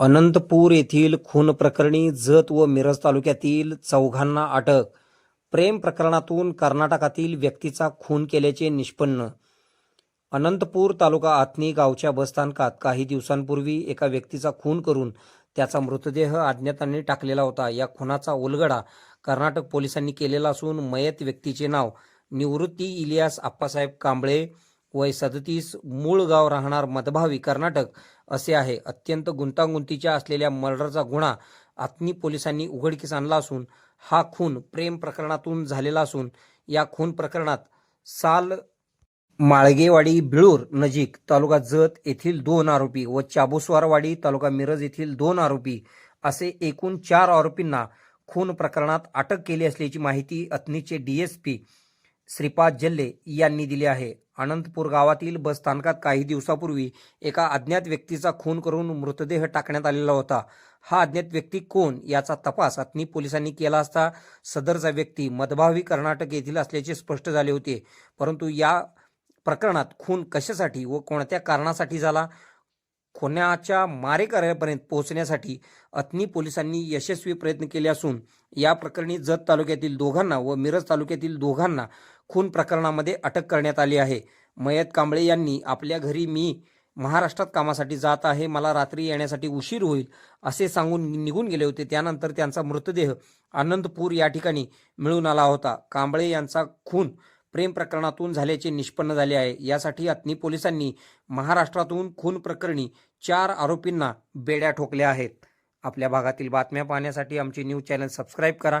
अनंतपूर येथील खून प्रकरणी जत व मिरज तालुक्यातील चौघांना अटक. प्रेम प्रकरणातून कर्नाटकातील व्यक्तीचा खून केल्याचे निष्पन्न. अनंतपूर तालुका आत्नी गावच्या बसस्थानकात काही दिवसांपूर्वी एका व्यक्तीचा खून करून त्याचा मृतदेह अज्ञातांनी टाकलेला होता. या खुनाचा उलगडा कर्नाटक पोलिसांनी केलेला असून मयत व्यक्तीचे नाव निवृत्ती इलियास आप्पासाहेब कांबळे वय सदतीस मूळ गाव राहणार मदभावी कर्नाटक असे आहे. अत्यंत गुंतागुंतीच्या असलेल्या मर्डरचा गुन्हा आत्नी पोलिसांनी उघडकीस आणला असून हा खून प्रेम प्रकरणातून झालेला असून या खून प्रकरणात साल माळगेवाडी बिळूर नजीक तालुका जत येथील दोन आरोपी व चाबुसवारवाडी तालुका मिरज येथील दोन आरोपी असे एकूण चार आरोपींना खून प्रकरणात अटक केली असल्याची माहिती अत्नीचे डीएसपी श्रीपाद जल्ले यांनी दिली आहे. अनंतपूर गावातील बस स्थानकात काही दिवसापूर्वी एका अज्ञात व्यक्तीचा खून करून मृतदेह टाकण्यात आलेला होता. हा अज्ञात व्यक्ती कोण याचा तपास अत्नी पोलिसांनी केला असता सदरचा व्यक्ती मदभावी कर्नाटक येथील असल्याचे स्पष्ट झाले होते. परंतु या प्रकरणात खून कशासाठी व कोणत्या कारणासाठी झाला? खोन्याच्या मारेकऱ्यापर्यंत पोहोचण्यासाठी अत्नी पोलिसांनी यशस्वी प्रयत्न केले असून या प्रकरणी जत तालुक्यातील दोघांना व मिरज तालुक्यातील दोघांना खून प्रकरणामध्ये अटक करण्यात आली आहे. मयत कांबळे यांनी आपल्या घरी मी महाराष्ट्रात कामासाठी जात आहे मला रात्री येण्यासाठी उशीर होईल असे सांगून निघून गेले होते. त्यानंतर त्यांचा मृतदेह आनंदपूर या ठिकाणी मिळून आला होता. कांबळे यांचा खून प्रेम प्रकरणातून झाल्याचे निष्पन्न झाले आहे. यासाठी अत्नी पोलिसांनी महाराष्ट्रातून खून प्रकरणी चार आरोपींना बेड्या ठोकल्या आहेत. आपल्या भागातील बातम्या पाहण्यासाठी आमचे न्यूज चॅनल सबस्क्राईब करा.